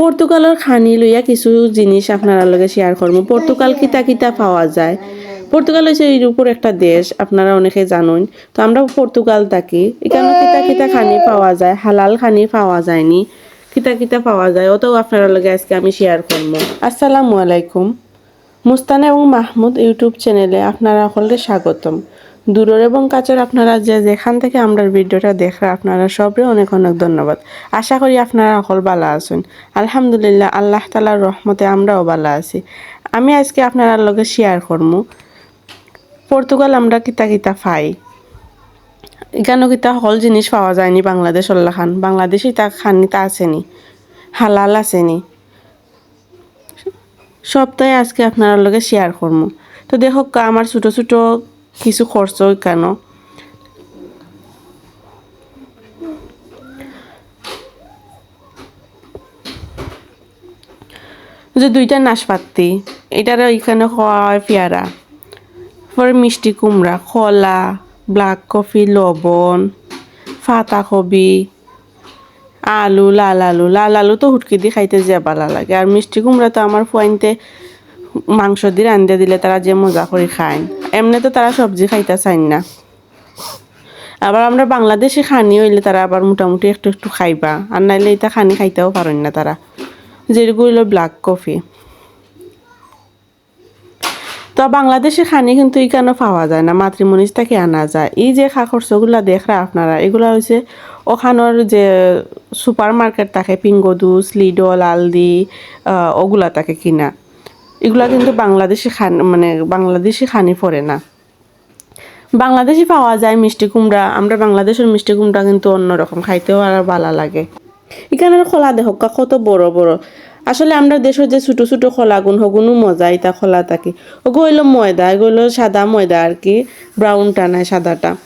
পর্তুগালের খানি লইয়া কিছু জিনিস আপনারা লগে শেয়ার করব। পর্তুগাল কিতা কিতা পাওয়া যায়? পর্তুগাল হচ্ছে এর উপর একটা দেশ আপনারা অনেকে জানুন। তো আমরা পর্তুগাল থাকি। এখানে কিতা কিতা খানি পাওয়া যায়? হালাল খানি পাওয়া যায়নি। কিতা কিতা পাওয়া যায়? ওটাও আপনারা লগে আজকে আমি শেয়ার করব। আসসালামু আলাইকুম। মুস্তান এবং মাহমুদ ইউটিউব চ্যানেলে আপনারা সকলকে স্বাগতম। দূরের এবং কাছের আপনারা যে যেখান থেকে আমরা ভিডিওটা দেখরা আপনারা সবরে অনেক অনেক ধন্যবাদ। আশা করি আপনারা সকল ভালো আছেন। আলহামদুলিল্লাহ, আল্লাহ তালার রহমতে আমরাও ভালো আছি। আমি আজকে আপনারা লগে শেয়ার করব। পর্তুগাল আমরা কিতা কিতা পাই। এখানেও কিতা সকল জিনিস পাওয়া যায়নি বাংলাদেশ খান। বাংলাদেশে তা খানিতা আসেনি হালাল আসেনি সবটাই আজকে আপনার লগে শেয়ার করব। তো দেখো, আমার ছোট ছোট কিছু খরচ কেন? যে দুইটা নাশপাতি এটার এখানে হয় পেয়ারা পরে মিষ্টি কুমড়া, কলা ব্ল্যাক কফি লবণ ফাতা কবি আলু, লাল আলু লাল আলু তো হুটকি দিয়ে খাইতে যে ভালো লাগে। আর মিষ্টি কুমড়া তো আমার ফুয়াইনতে মাংস দিয়ে রান্ধে দিলে তারা যে মজা করে খায়। এমনি তো তারা সবজি খাইতে চায় না। আবার আমরা বাংলাদেশে খানি হইলে তারা আবার মোটামুটি একটু একটু খাইবা। আর নাইলে এটা খানি খাইতেও পারেন না তারা। যেগুলো হলো ব্ল্যাক কফি তো বাংলাদেশে খানি কিন্তু এখানে পাওয়া যায় না মাতৃমনিষ থেকে আনা যায়। এই যে খা খরচগুলা দেখরা আপনারা, এগুলা হচ্ছে ওখানোর যে সুপার মার্কেট থাকে পিঙ্গদুস লিডল, আলদি ওগুলা থাকে কিনা। এগুলা কিন্তু বাংলাদেশে খান মানে বাংলাদেশি খানি পড়ে না। বাংলাদেশে পাওয়া যায় মিষ্টি কুমড়া, আমরা বাংলাদেশের মিষ্টি কুমড়া কিন্তু অন্যরকম, খাইতেও আর ভালো লাগে। এখানের খোলা দেহ কত বড় বড়। আসলে আমরা দেশের যে ছোটো, ছোট ছোট খোলাগুন হগুনও মজা, এটা খোলা থাকে। ওগো হইল ময়দা এগুলো হইল সাদা ময়দা আর কি ব্রাউনটা নাই, সাদাটা।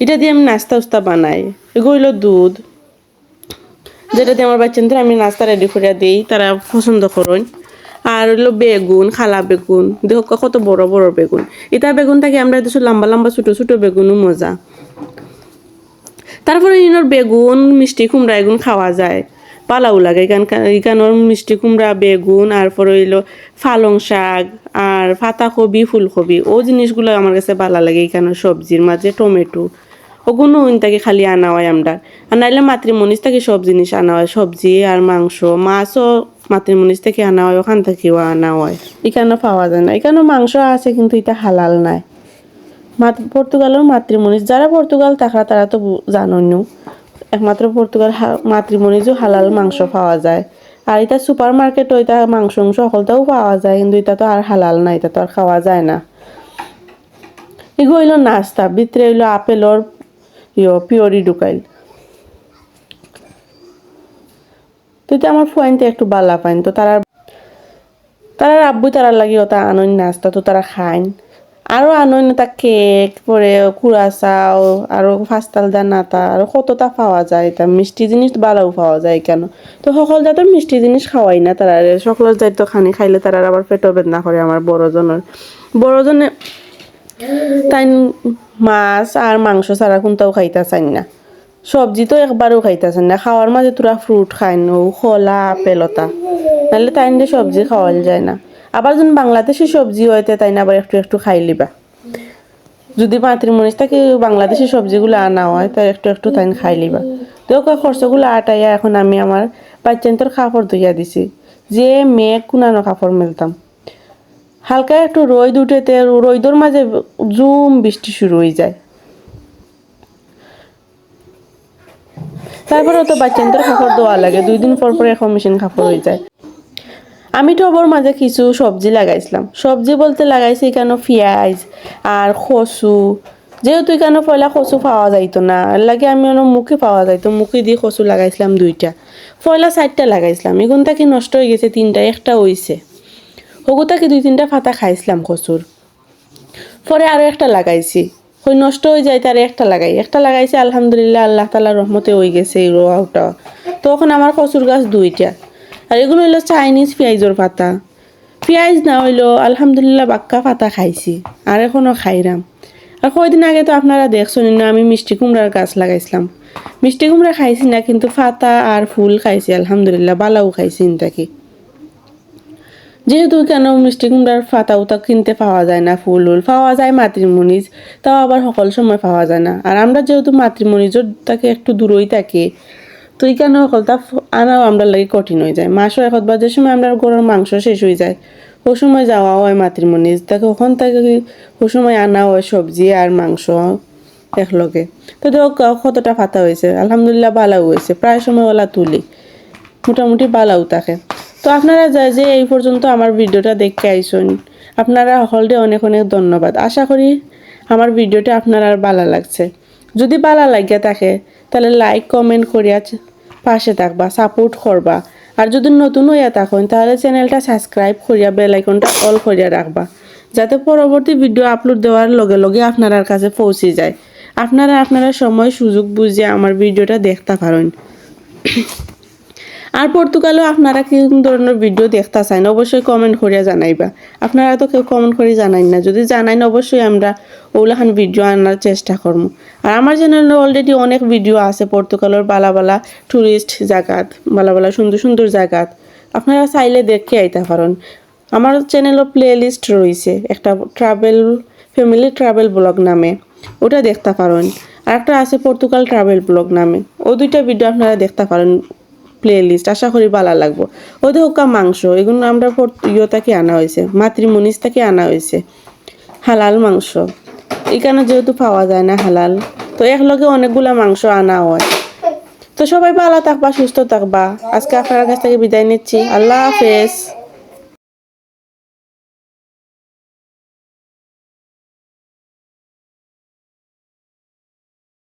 এটা দিয়ে আমি নাস্তা উস্তা বানাই। এগুলো হইল দুধ। যেটা দিয়ে আমার বাচ্চাদের আমি নাস্তা রেডি করে দিই, তারা পছন্দ করেন। আর হইল বেগুন, খালা বেগুন। দেখো কত বড় বড় বেগুন। এটা বেগুন থাকে আমরা দেশের লম্বা লম্বা, ছোট ছোট বেগুনও মজা। তারপরে ইনোর বেগুন, মিষ্টি কুমড়া এগুন খাওয়া যায়। পালাও লাগে এখানকার এখানোর মিষ্টি কুমড়া, বেগুন, আর পরে হইল পালং শাক, আর পাতাকপি, ফুলকপি। ও জিনিসগুলো আমার কাছে ভালো লাগে এখানের সবজির মাঝে, টমেটো। ওগুলো থেকে খালি আনা হয় আমরা। আর নাইলে মাতৃমনিষ থেকে সব জিনিস আনা হয় সবজি আর মাংস, মাছও মাতৃমনিষ থেকে আনা হয় ওখান থেকেও আনা হয় এখানে পাওয়া যায় না। এখানেও মাংস আছে কিন্তু এটা হালাল নাই। পর্তুগালের মাতৃমনিষ, যারা পর্তুগাল থাকা তারা তো জানেনও একমাত্র পর্তুগাল মাতৃমনিজও হালাল মাংস পাওয়া যায়। আর এটা সুপার মার্কেট ওইটা মাংস অংশ সকলটাও পাওয়া যায়, কিন্তু এটা তো আর হালাল না, এটা তো আর খাওয়া যায় না। এগুলো হইল নাস্তা, ভিতরে হইল আপেলর পিওরি ঢুকাইল তো এটা আমার ফুয়াইনতে একটু বালা পাইন। তো তারা তারা আব্বু তারা লাগি ওটা আনইন নাস্তা, তো তারা খাইন। আরও আনইন তা কেক পরে কুড়াচাও আরও ফাস্তাল দানাতা আর কতটা পাওয়া যায় তা মিষ্টি জিনিস ভালোও পাওয়া যায় কেন? তো সকল জাতের মিষ্টি জিনিস খাওয়াই না তারা সকল জাত খানি খাইলে তারা আবার পেটও বেদনা করে আমার বড়জনের বড়জনে তাই মাছ আর মাংস ছাড়া কোনটাও খাইতে চাই না। সবজি তো একবারও খাইতেছেন না। খাওয়ার মাঝে তোরা ফ্রুট খাই নো খোলা আপেলতা। নাহলে তাই নিয়ে সবজি খাওয়াল যায় না। আবার যখন বাংলাদেশি সবজি হইতে তাই না আবার একটু একটু খাই লিবা। যদি মাতৃমনিষ থেকে বাংলাদেশি সবজিগুলো আনা হয়, তাই একটু একটু তাই খাই লিবা। তো খরচগুলো আটাইয়া এখন আমি আমার বাচ্চান্তর কাপড় ধুইয়া দিছি। যে মেয়ে কুনানো কাপড় মেলতাম। হালকা একটু রোদ উঠেতে রোদর মাঝে জুম বৃষ্টি শুরু হয়ে যায়। তারপরে তো বাচ্চাদের কাপড় ধোয়া লাগে, দুই দিন পর পর এখন মেশিন কাপড় হয়ে যায়। আমি টবর মাঝে কিছু সবজি লাগাইছিলাম। সবজি বলতে লাগাইছি কেন পেঁয়াজ আর কচু। যেহেতু এখানে পয়লা কচু পাওয়া যাইতো না লাগে আমি অন্য মুখে পাওয়া যাইতো, মুখে দিয়ে কচু লাগাইছিলাম দুইটা। পয়লা চারটা লাগাইছিলাম এখন তাকে নষ্ট হয়ে গেছে তিনটা, একটা হইছে। হগুতাকে দুই তিনটা ফাতা খাইছিলাম কচুর পরে আরও একটা লাগাইছি। ওই নষ্ট হয়ে যায় তার একটা লাগাই। একটা লাগাইছি, আলহামদুলিল্লাহ, আল্লাহ তালার রহমতে হয়ে গেছে এই রোয়াটা তখন আমার কচুর গাছ দুইটা। আর এগুলো হইল চাইনিজ পেঁয়াজের পাতা পেঁয়াজ না হইল আলহামদুলিল্লাহ বাক্কা পাতা খাইছি, আর এখনও খাইরাম। আর কয়দিন আগে তো আপনারা দেখছেন না, আমি মিষ্টি কুমড়ার গাছ লাগাইছিলাম। মিষ্টি কুমড়া খাইছি না, কিন্তু পাতা আর ফুল খাইছি, আলহামদুলিল্লাহ, বালাও খাইছি ইনটাকে যেহেতু কেন মিষ্টি কুমড়ার পাতা উতা কিনতে পাওয়া যায় না, ফুল উল পাওয়া যায় মাতৃমণিজ তাও আবার সকল সময় পাওয়া যায় না। আর আমরা যেহেতু মাতৃমণিজের তাকে একটু দূরই থাকে, তো এই কেন সকলটা আনাও আমরা লাগে কঠিন হয়ে যায়। মাসও এখন বা যে সময় আমরা গরুর মাংস শেষ হয়ে যায়, ও সময় যাওয়া হয় মাতৃমণিজ তাকে ওখান থেকে ও সময় আনা হয় সবজি আর মাংস একলগে। তো দেখো কতটা ফাতা হয়েছে? আলহামদুলিল্লাহ ভালো হয়েছে। প্রায় সময় ওলা তুলি। মোটামুটি ভালোও থাকে। তো আপনারা যায় যে এই পর্যন্ত আমার ভিডিওটা দেখে আইসুন, আপনারা সকলকে অনেক অনেক ধন্যবাদ। আশা করি আমার ভিডিওটা আপনার ভালো লাগছে। যদি ভালো লাগিয়া থাকে, তাহলে লাইক কমেন্ট করিয়া পাশে থাকবা সাপোর্ট করবা। আর যদি নতুন হইয়া থাকুন, তাহলে চ্যানেলটা সাবস্ক্রাইব করিয়া বেল আইকনটা অল করিয়া রাখবা। যাতে পরবর্তী ভিডিও আপলোড দেওয়ার লগে লগে আপনার কাছে পৌঁছে যায়। আপনারা আপনারা সময় সুযোগ বুঝে আমার ভিডিওটা দেখতে পারেন। আর পর্তুগালেও আপনারা কি ধরনের ভিডিও দেখতে চান, অবশ্যই কমেন্ট করিয়া জানাইবা। আপনারা তো কেউ কমেন্ট করে জানাই না। যদি জানাই না অবশ্যই আমরা ওগুলাখান ভিডিও আনার চেষ্টা করব আর আমার চ্যানেলে অলরেডি অনেক ভিডিও আছে, পর্তুগালের বালা বালা টুরিস্ট জায়গাত বালা বালা সুন্দর সুন্দর জায়গাত আপনারা চাইলে দেখে আইতে পারেন। আমার চ্যানেলও প্লে লিস্ট রয়েছে, একটা ট্রাভেল ফ্যামিলি ট্রাভেল ব্লগ নামে। ওটা দেখতে পারেন। আর একটা আছে পর্তুগাল ট্রাভেল ব্লগ নামে। ও দুইটা ভিডিও আপনারা দেখতে পারেন। প্লে লিস্ট আশা করি ভালো লাগবো। ওদের হোকা মাংস এগুলো আমরা ইয়ে থেকে আনা হয়েছে মাতৃমনিস থেকে আনা হয়েছে। হালাল মাংস। এখানে যেহেতু পাওয়া যায় না হালাল, তো একলগে অনেকগুলা মাংস আনা হয়। তো সবাই ভালো থাকবা, সুস্থ থাকবা। আজকে আপনার কাছ থেকে বিদায় নিচ্ছি। আল্লাহ হাফেজ।